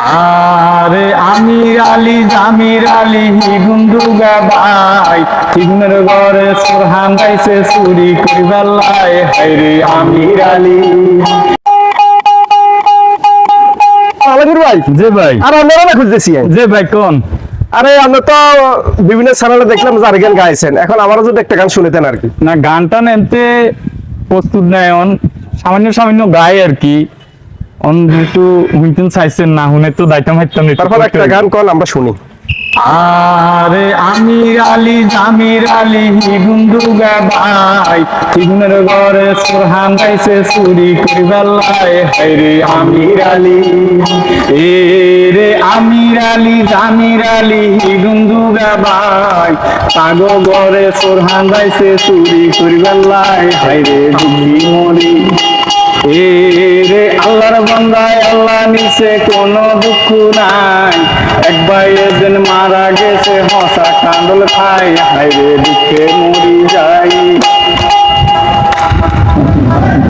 আরে আমির আলী জামির আলী হিগুন্দুগা ভাই হিগুনের ঘরে সুরহান গাইছে চুরি করিবাল্লাই হাইরে আমির আলী। আলমগীর ভাই। যে ভাই। আর আপনারা না খুঁজতেছি। যে ভাই কোন? আরে আমরা তো বিভিন্ন চ্যানেলে দেখলাম যে আর গান গাইছেন। এখন আমারও যদি একটা গান শুনেতেন আর কি। না গানটা নেনতে প্রস্তুত নেয় অন সামান্য সামান্য গায় আর কি। অন একটু হুইতেন চাইছেন না হুনে তো দায়িত্ব হাইতাম তারপর একটা গান কল আমরা শুনি। আরে আমির আলী জামির আলী হিগুন্দুগা ভাই হিগুনের ঘরে সুরহান গাইছে চুরি করিবাল্লাই হাইরে আমির আলী এ রে আমির আলী জামির আলী হিগুন্দুগা ভাই তাগো ঘরে সুরহান গাইছে চুরি দুঃখী মরি এ রে আল্লাহর বন্দায় আল্লাহ নিচে কোনো দুঃখ নাই। এক ভাই এদিন মারা গেছে, হসা কান্দল খাই হাইরে দুঃখে মরি যাই।